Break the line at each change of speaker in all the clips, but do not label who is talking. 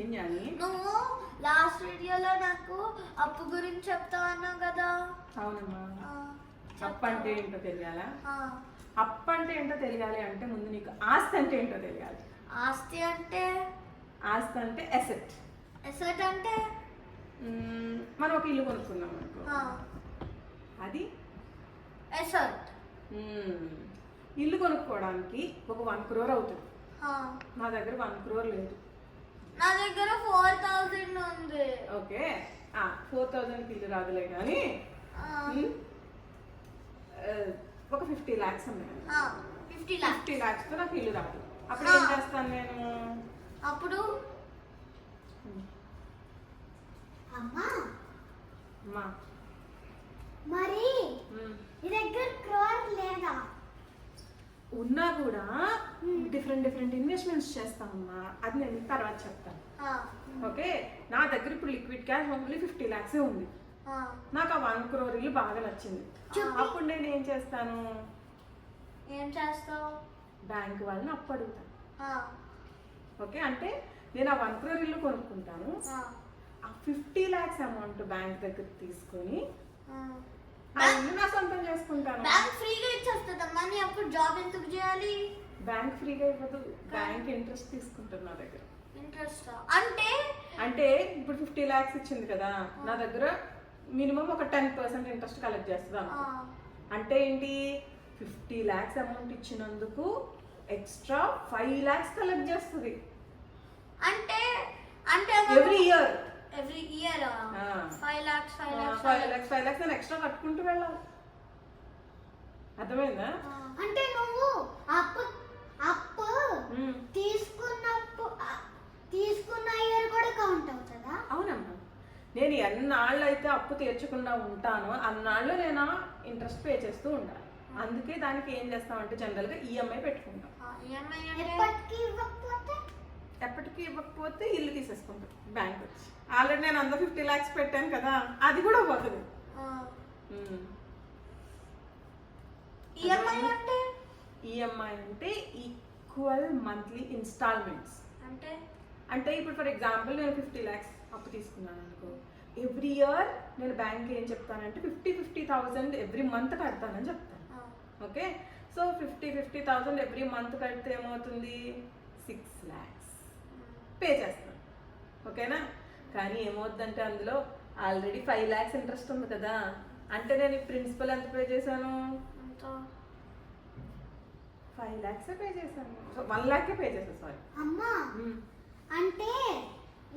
ఏం జ్ఞాని
నువ్వు లాస్ట్ వీడియోలో నాకు అప్పు గురించి చెప్తా అన్నావు కదా.
అవునమ్మా. అప్పు అంటే ఏంటో తెలియాలా? అప్పు అంటే ఏంటో తెలియాలి అంటే ముందు నీకు ఆస్తి అంటే ఏంటో తెలియాలి.
ఆస్తి అంటే?
ఆస్తి అంటే అసెట్
ఎసెట్ అంటే?
మనం ఒక ఇల్లు కొనుక్కున్నాం అనుకో. అది?
ఎసెట్
మ్మ్, ఇల్లు కొనుక్కోవడానికి ఒక వన్ క్రోర్ అవుతుంది. నా దగ్గర వన్ క్రోర్ లేదు.
నా దగ్గర ఫోర్ థౌజండ్ ఉంది.
ఓకే. ఫోర్ థౌజండ్కి ఇల్లు రాదులే కానీ ఒక ఫిఫ్టీ ల్యాక్స్ ఉన్నాయి.
ఫిఫ్టీ లాక్స్
ఫిఫ్టీ ల్యాక్స్తో నాకు ఇల్లు రాదు. అప్పుడు ఏం చేస్తాను నేను?
అప్పుడు?
అమ్మా.
అమ్మా
మరి
మ్మ్.
నీ దగ్గర క్రోర్ లేదా
ఉన్నా కూడా డిఫరెంట్ డిఫరెంట్ ఇన్వెస్ట్మెంట్స్ చేస్తామమ్మా అది నేను తర్వాత చెప్తాను. ఓకే? నా దగ్గర ఇప్పుడు లిక్విడ్ క్యాష్ ఓన్లీ ఫిఫ్టీ ల్యాక్సే ఉంది. నాకు ఆ వన్ క్రోర్ ఇల్లు బాగా నచ్చింది. అప్పుడు నేను ఏం చేస్తాను?
ఏం చేస్తావు?
బ్యాంక్ వాళ్ళని అప్పు అడుగుతాను ఓకే? అంటే నేను ఆ వన్ క్రోర్ ఇల్లు కొనుక్కుంటాను.
ఆ,
ఆ ఫిఫ్టీ ల్యాక్స్ అమౌంట్ బ్యాంక్ దగ్గర తీసుకొని ఇల్లు నా సొంతం చేసుకుంటాను.
బ్యాంక్ ఫ్రీగా ఇచ్చేస్తుందా మనీ అప్పుడు జాబ్ ఎందుకు చేయాలి?
బ్యాంక్ ఫ్రీగా ఇవ్వదు. బ్యాంక్ ఇంట్రెస్ట్ తీసుకుంటుంది నా దగ్గర.
ఇంట్రెస్ట్ అంటే?
అంటే ఇప్పుడు ఫిఫ్టీ ల్యాక్స్ ఇచ్చింది కదా నా దగ్గర మినిమం ఒక టెన్ పర్సెంట్ ఇంట్రెస్ట్ కలెక్ట్ చేస్తుంది. అంటే ఏంటి? ఫిఫ్టీ ల్యాక్స్ అమౌంట్ ఇచ్చినందుకు ఎక్స్ట్రా ఫైవ్ ల్యాక్స్ కలెక్ట్ చేస్తుంది.
అంటే అంటే
every year
every year. Five lakhs five lakhs
five lakhs five lakhs నేను ఎక్స్ట్రా కట్టుకుంటూ వెళ్ళాలి. అర్థమైందా?
అంటే నువ్వు అప్పు అప్పు. తీసుకున్నప్పుడు తీసుకున్న ఇయర్ కూడా కౌంట్ అవుతుందా?
అవునమ్మా. నేను ఎన్నాళ్ళు అయితే అప్పు తీర్చకుండా ఉంటానో అన్నాళ్ళు నేను ఇంట్రెస్ట్ పే చేస్తూ ఉండాలి అందుకే దానికి ఏం చేస్తామంటే జనరల్గా ఈఎంఐ పెట్టుకుంటాం.
ఈఎంఐ
ఎప్పటికీ ఇవ్వకపోతే
ఇల్లు తీసేసుకుంటాం బ్యాంక్ వచ్చి. ఆల్రెడీ నేను అంత ఫిఫ్టీ ల్యాక్స్ పెట్టాను కదా అది కూడా పోతుంది
ఈఎంఐ అంటే?
ఈఎంఐ అంటే ఈక్వల్ మంత్లీ ఇన్స్టాల్మెంట్స్
అంటే?
అంటే ఇప్పుడు ఫర్ ఎగ్జాంపుల్ నేను ఫిఫ్టీ ల్యాక్స్ అప్పు తీసుకున్నాను అనుకో. ఎవ్రీ ఇయర్ నేను బ్యాంక్ ఏం చెప్తానంటే fifty fifty thousand every month కడతానని చెప్తాను. Okay so fifty fifty thousand every month కడితే ఏమవుతుంది? సిక్స్ ల్యాక్స్ పే చేస్తాను. ఓకేనా? కానీ ఏమవుద్దంటే అందులో ఆల్రెడీ ఫైవ్ ల్యాక్స్ ఇంట్రెస్ట్ ఉంది కదా. అంటే నేను ప్రిన్సిపల్ ఎంత పే చేశాను? ఫైవ్ ల్యాక్స్ పే చేశాను. సో వన్ ల్యాకే పే చేశాను సారీ
అమ్మా అంటే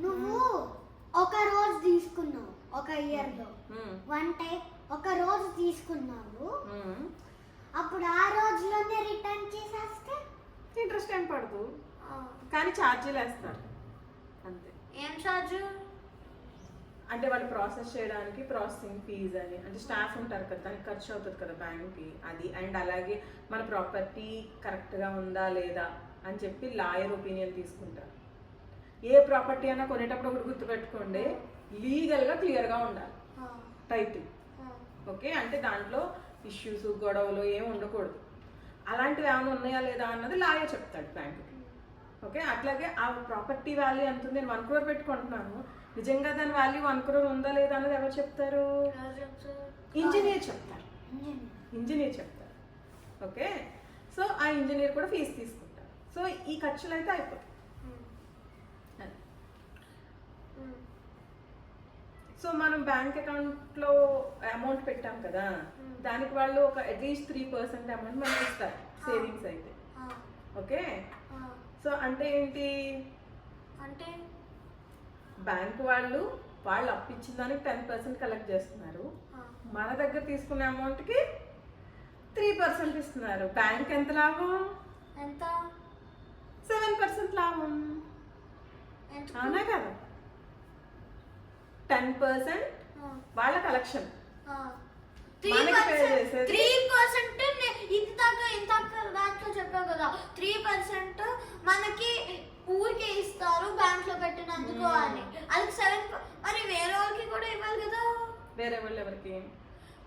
నువ్వు ఒక రోజు తీసుకున్నావు ఒక ఇయర్లో వన్ టైం ఒక రోజు తీసుకున్నావు. అప్పుడు ఆ రోజులోనే రిటర్న్ చేసేస్తే
ఇంట్రెస్ట్ ఏం పడదు. కానీ ఛార్జీలు వేస్తారు.
ఏం ఛార్జ్
అంటే వాళ్ళు ప్రాసెస్ చేయడానికి ప్రాసెసింగ్ ఫీజ్ అని. అంటే స్టాఫ్ ఉంటారు కదా దానికి ఖర్చు అవుతుంది కదా బ్యాంక్కి అది అండ్ అలాగే మన ప్రాపర్టీ కరెక్ట్గా ఉందా లేదా అని చెప్పి లాయర్ ఒపీనియన్ తీసుకుంటారు. ఏ ప్రాపర్టీ అయినా కొనేటప్పుడు ఒకటి గుర్తుపెట్టుకోండి లీగల్గా క్లియర్గా ఉండాలి. టైటిల్ ఓకే అంటే దాంట్లో ఇష్యూస్ గొడవలు ఏమి ఉండకూడదు. అలాంటివి ఏమైనా ఉన్నాయా లేదా అన్నది లాయర్ చెప్తాడు బ్యాంకుకి ఓకే? అట్లాగే ఆ ప్రాపర్టీ వాల్యూ ఎంత ఉంది? నేను వన్ క్రోర్ పెట్టుకుంటున్నాను. నిజంగా దాని వాల్యూ వన్ క్రోర్ ఉందా లేదా అన్నది ఎవరు చెప్తారు? ఇంజనీర్ చెప్తారు. ఇంజనీర్. చెప్తారు. ఓకే? సో ఆ ఇంజనీర్ కూడా ఫీజు తీసుకుంటారు. సో ఈ ఖర్చులు అయితే అయిపోతాయి. సో మనం బ్యాంక్ అకౌంట్లో అమౌంట్ పెట్టాం కదా దానికి వాళ్ళు ఒక అట్లీస్ట్ త్రీ పర్సెంట్ అమౌంట్ మనకి ఇస్తారు. సేవింగ్స్ అయితే. ఓకే? సో అంటే ఏంటి?
అంటే
బ్యాంక్ వాళ్ళు వాళ్ళు అప్పిచ్చిన దానికి టెన్ పర్సెంట్ కలెక్ట్ చేస్తున్నారు. మన దగ్గర తీసుకునే అమౌంట్కి త్రీ పర్సెంట్ ఇస్తున్నారు. బ్యాంక్ ఎంత లాభం?
ఎంత?
సెవెన్ పర్సెంట్ లాభం. అవునా కదా? టెన్ పర్సెంట్ వాళ్ళ కలెక్షన్.
త్రీ పర్సెంట్ పర్సెంట్ ఇంతక ఇంతక దాంట్లో చెప్పావు కదా. త్రీ పర్సెంట్ మనకి ఊరికే ఇస్తారు బ్యాంక్లో పెట్టినందుకు
Hmm.
అని. అది సెవెన్ మరి వేరే వాళ్ళకి కూడా ఇవ్వాలి కదా.
వేరే వాళ్ళు ఎవరికి?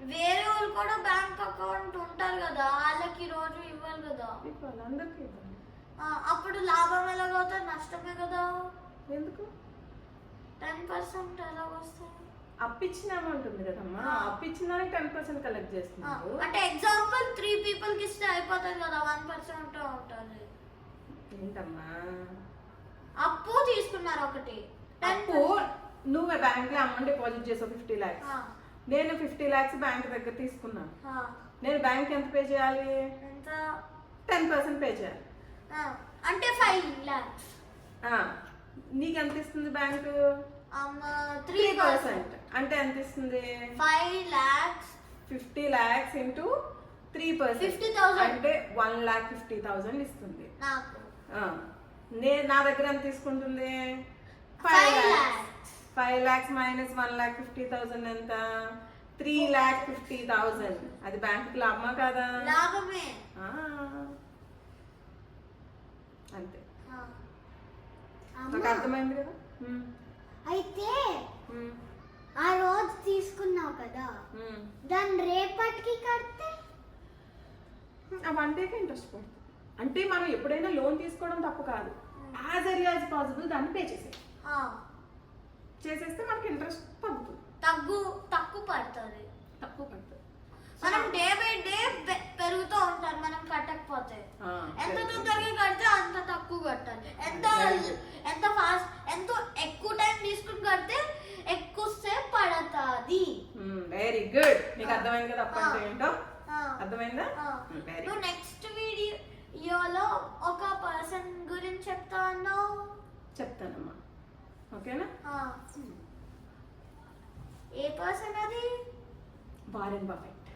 వేరే వాళ్ళు కూడా బ్యాంక్ అకౌంట్ ఉంటారు కదా వాళ్ళకి రోజు ఇవ్వాలి కదా.
అందరికీ
అప్పుడు లాభం ఎలాగవుతుంది? నష్టమే కదా.
ఎందుకు?
టెన్ పర్సెంట్ ఎలా వస్తాయి
అప్పిచ్చిన అమౌంట్ ఉంది కదమ్మా. అప్పిచ్చిన దానికి టెన్ పర్సెంట్ కలెక్ట్ చేస్తున్నారు.
అంటే ఎగ్జాంపుల్ త్రీ పీపుల్కి ఇస్తే అయిపోతుంది కదా వన్ పర్సెంట్ ఉంటుంది.
ఏంటమ్మా?
అప్పు తీసుకున్నారు ఒకటి.
అప్పు నువ్వు బ్యాంక్లో అమౌంట్ డిపాజిట్ చేసావు ఫిఫ్టీ ల్యాక్స్ నేను ఫిఫ్టీ ల్యాక్స్ బ్యాంక్ దగ్గర తీసుకున్నా.
ఆ,
నేను బ్యాంక్ ఎంత పే చేయాలి?
ఎంత?
టెన్ పర్సెంట్ పే చేయాలి.
అంటే ఫైవ్ ల్యాక్స్
నీకు ఎంత ఇస్తుంది బ్యాంక్
త్రీ పర్సెంట్
అంటే ఎంత ఇస్తుంది?
Five lakhs
fifty lakhs into three percent
50,000.
అంటే వన్ ల్యాక్ ఫిఫ్టీ థౌసండ్ ఇస్తుంది. నేను నా దగ్గర ఎంత తీసుకుంటుంది? Five. Lakhs five lakhs minus one lakh fifty thousand ఎంత? త్రీ ల్యాక్ ఫిఫ్టీ థౌసండ్ అది బ్యాంకుకి లాభమా కాదా?
లాభమే.
అంతే. నాకు అర్థమైంది కదా?
అయితే ఆ రోజు తీసుకున్నావు కదా. దాన్ని రేపటికి కడితే?
ఆ వన్ డేకి ఇంట్రెస్ట్ పడుతుంది. అంటే మనం ఎప్పుడైనా లోన్ తీసుకోవడం తప్పు కాదు. యాజ్ ఎర్లీ యాజ్ పాసిబుల్ దాన్ని పే చేసే
ఆ,
చేసేస్తే మనకి ఇంట్రెస్ట్ తగ్గుతుంది.
తగ్గు తక్కువ పడుతుంది.
తక్కువ పడుతుంది.
మనం డే బై డే పెరుగుతూ ఉంటారు మనం కట్టకపోతే. ఎంత. తొందరగా కడితే అంత తక్కువ కట్టాలి. ఎంత. ఎంత ఫాస్ట్ ఎంత ఎక్కువ టైం తీసుకుని కడితే ఎక్కువ సేపు పడుతుంది
నీకు అర్థమైంది కదా అప్పు అంటే. ఏంటో. అర్థమైందా?
నువ్వు నెక్స్ట్ వీడియోలో ఒక పర్సన్ గురించి చెప్తా అన్నావు.
చెప్తానమ్మా. ఓకేనా.
ఏ పర్సన్ అది?
Warren Buffett.